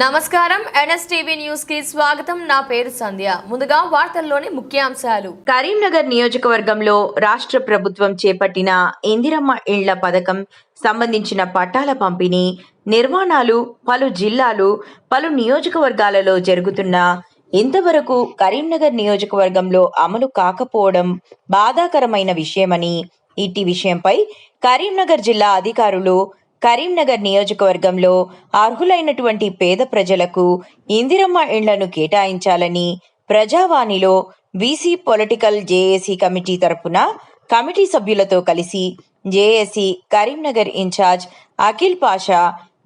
నమస్కారం. ఎన్ఎస్టీవీ న్యూస్కి స్వాగతం. నా పేరు సంధ్య. ముందుగా వార్తల్లోని ముఖ్యాంశాలు. కరీంనగర్ నియోజకవర్గంలో రాష్ట్ర ప్రభుత్వం చేపట్టిన ఇందిరమ్మ ఇళ్ళ పథకం సంబంధించిన పట్టాల పంపిణీ నిర్మాణాలు పలు జిల్లాలు పలు నియోజకవర్గాలలో జరుగుతున్న ఇంతవరకు కరీంనగర్ నియోజకవర్గంలో అమలు కాకపోవడం బాధాకరమైన విషయమని ఇట్టి విషయంపై కరీంనగర్ జిల్లా అధికారులు కరీంనగర్ నియోజకవర్గంలో అర్హులైనటువంటి పేద ప్రజలకు ఇందిరమ్మ ఇండ్లను కేటాయించాలని ప్రజావాణిలో బీసీ పొలిటికల్ జేఏసీ కమిటీ తరపున కమిటీ సభ్యులతో కలిసి JAC Karimnagar in charge Akhil Pasha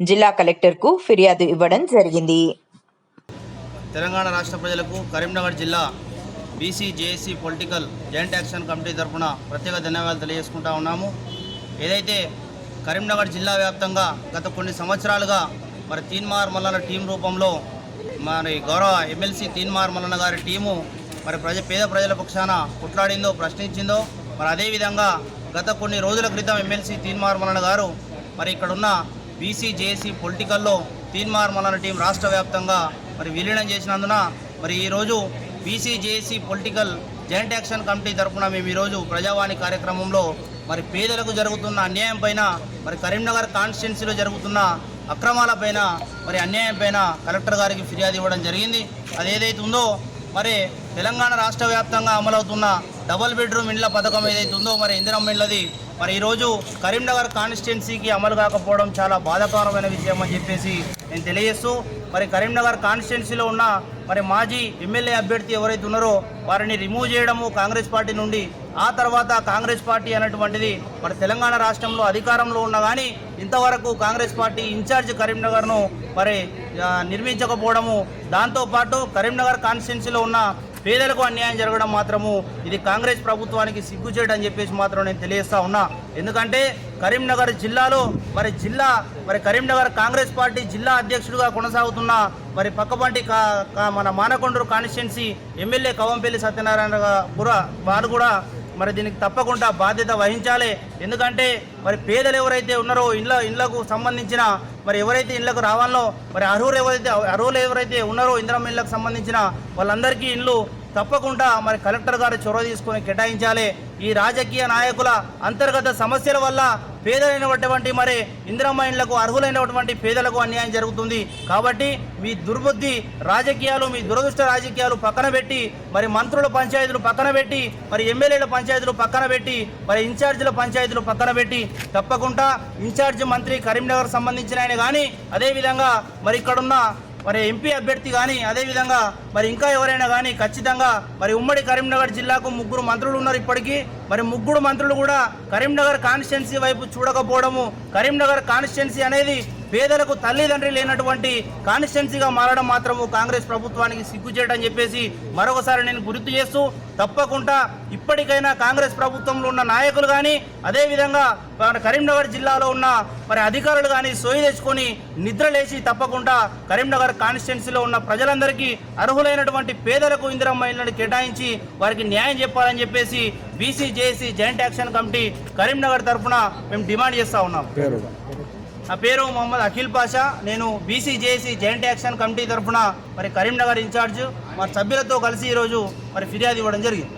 జిల్లా కలెక్టర్కు ఫిర్యాదు ఇవ్వడం జరిగింది. తెలంగాణ రాష్ట్ర ప్రజలకు కరీంనగర్ జిల్లా BC JAC political joint action committee తరఫున ప్రత్యేక ధన్యవాదాలు తెలియజేసుకుంటా ఉన్నాము. ఏదైతే కరీంనగర్ జిల్లా వ్యాప్తంగా గత కొన్ని సంవత్సరాలుగా మరి తీన్మార్ మల్లన్న టీం రూపంలో మరి గౌరవ ఎమ్మెల్సీ తీన్మార్ మల్లన్న గారి టీము మరి ప్రజ పేద ప్రజల పక్షాన కొట్లాడిందో ప్రశ్నించిందో మరి అదేవిధంగా గత కొన్ని రోజుల క్రితం ఎమ్మెల్సీ తీన్మార్ మల్లన్న గారు మరి ఇక్కడున్న బీసీ జేఏసీ పొలిటికల్లో తీన్మార్ మల్లన్న టీం రాష్ట్ర వ్యాప్తంగా మరి విలీనం చేసినందున మరి ఈరోజు BC JAC political joint action committee తరఫున మేము ఈరోజు ప్రజావాణి కార్యక్రమంలో మరి పేదలకు జరుగుతున్న అన్యాయం పైన మరి కరీంనగర్ కాన్స్టిట్యున్సీలో జరుగుతున్న అక్రమాలపైన మరి అన్యాయం పైన కలెక్టర్ గారికి ఫిర్యాదు ఇవ్వడం జరిగింది. అది ఏదైతే ఉందో మరి తెలంగాణ రాష్ట్ర వ్యాప్తంగా అమలవుతున్న డబల్ బెడ్రూమ్ ఇండ్ల పథకం ఏదైతే ఉందో మరి ఇందిరమ్మ ఇండ్లది. మరి ఈరోజు కరీంనగర్ కాన్స్టిట్యున్సీకి అమలు కాకపోవడం చాలా బాధాకరమైన విషయం అని చెప్పేసి నేను తెలియజేస్తూ మరి కరీంనగర్ కాన్స్టిట్యున్సీలో ఉన్న మరి మాజీ ఎమ్మెల్యే అభ్యర్థి ఎవరైతే ఉన్నారో వారిని రిమూవ్ చేయడము కాంగ్రెస్ పార్టీ నుండి ఆ తర్వాత కాంగ్రెస్ పార్టీ అనేటువంటిది మరి తెలంగాణ రాష్ట్రంలో అధికారంలో ఉన్న కానీ ఇంతవరకు కాంగ్రెస్ పార్టీ ఇన్ఛార్జ్ కరీంనగర్ను మరి నిర్మించకపోవడము. దాంతోపాటు కరీంనగర్ కాన్స్టిట్యున్సీలో ఉన్న పేదలకు అన్యాయం జరగడం మాత్రము ఇది కాంగ్రెస్ ప్రభుత్వానికి సిగ్గుచేటు అని చెప్పేసి మాత్రం నేను తెలియజేస్తా ఉన్నా. ఎందుకంటే కరీంనగర్ జిల్లాలో మరి జిల్లా మరి కరీంనగర్ కాంగ్రెస్ పార్టీ జిల్లా అధ్యక్షుడిగా కొనసాగుతున్న మరి పక్కపంటి కా కా- మన మానకొండూరు కాన్స్టిట్యున్సీ ఎమ్మెల్యే కవంపల్లి సత్యనారాయణ కూడా వారు కూడా మరి దీనికి తప్పకుండా బాధ్యత వహించాలి. ఎందుకంటే మరి పేదలు ఎవరైతే ఉన్నారో ఇండ్ల ఇండ్లకు సంబంధించిన మరి ఎవరైతే ఇళ్ళకు రావాలో మరి అర్హులు ఎవరైతే అర్హులు ఎవరైతే ఉన్నారో ఇందిరమ్మ ఇళ్ళకు సంబంధించిన వాళ్ళందరికీ ఇండ్లు తప్పకుండా మరి కలెక్టర్ గారు చొరవ తీసుకొని కేటాయించాలి. ఈ రాజకీయ నాయకుల అంతర్గత సమస్యల వల్ల పేదలైనటువంటి మరి ఇందిరమ్మ అర్హులైనటువంటి పేదలకు అన్యాయం జరుగుతుంది. కాబట్టి మీ దుర్బుద్ధి రాజకీయాలు మీ దురదృష్ట రాజకీయాలు పక్కన పెట్టి మరి మంత్రుల పంచాయతీలు పక్కన పెట్టి మరి ఎమ్మెల్యేల పంచాయతీలు పక్కన పెట్టి మరి ఇన్ఛార్జీల పంచాయతీలు పక్కన పెట్టి తప్పకుండా ఇన్ఛార్జ్ మంత్రి కరీంనగర్ సంబంధించిన ఆయన కానీ అదేవిధంగా మరి ఇక్కడున్న మరి ఎంపీ అభ్యర్థి కానీ అదేవిధంగా మరి ఇంకా ఎవరైనా కానీ ఖచ్చితంగా మరి ఉమ్మడి కరీంనగర్ జిల్లాకు ముగ్గురు మంత్రులు ఉన్నారు ఇప్పటికీ. మరి ముగ్గురు మంత్రులు కూడా కరీంనగర్ కాన్స్టిట్యున్సీ వైపు చూడకపోవడము కరీంనగర్ కాన్స్టిట్యున్సీ అనేది పేదలకు తల్లిదండ్రి లేనటువంటి కాన్స్టిట్యున్సీగా మారడం మాత్రము కాంగ్రెస్ ప్రభుత్వానికి సిగ్గుచేయడం చెప్పేసి మరొకసారి నేను గుర్తు చేస్తూ తప్పకుండా ఇప్పటికైనా కాంగ్రెస్ ప్రభుత్వంలో ఉన్న నాయకులు కానీ అదేవిధంగా మన కరీంనగర్ జిల్లాలో ఉన్న మరి అధికారులు కానీ సోయి తెచ్చుకొని నిద్రలేసి తప్పకుండా కరీంనగర్ కాన్స్టిట్యున్సీలో ఉన్న ప్రజలందరికీ అర్హులైనటువంటి పేదలకు ఇందిరమ్మ ఇళ్ళను కేటాయించి వారికి న్యాయం చెప్పాలని చెప్పేసి BC JAC joint action committee Karimnagar తరఫున మేము డిమాండ్ చేస్తూ ఉన్నాం. నా పేరు మొహమ్మద్ అఖిల్ పాషా. నేను బీసీజేసీ జాయింట్ యాక్షన్ కమిటీ తరఫున మరి కరీంనగర్ ఇన్ఛార్జ్ మరి సభ్యులతో కలిసి ఈరోజు మరి ఫిర్యాదు ఇవ్వడం జరిగింది.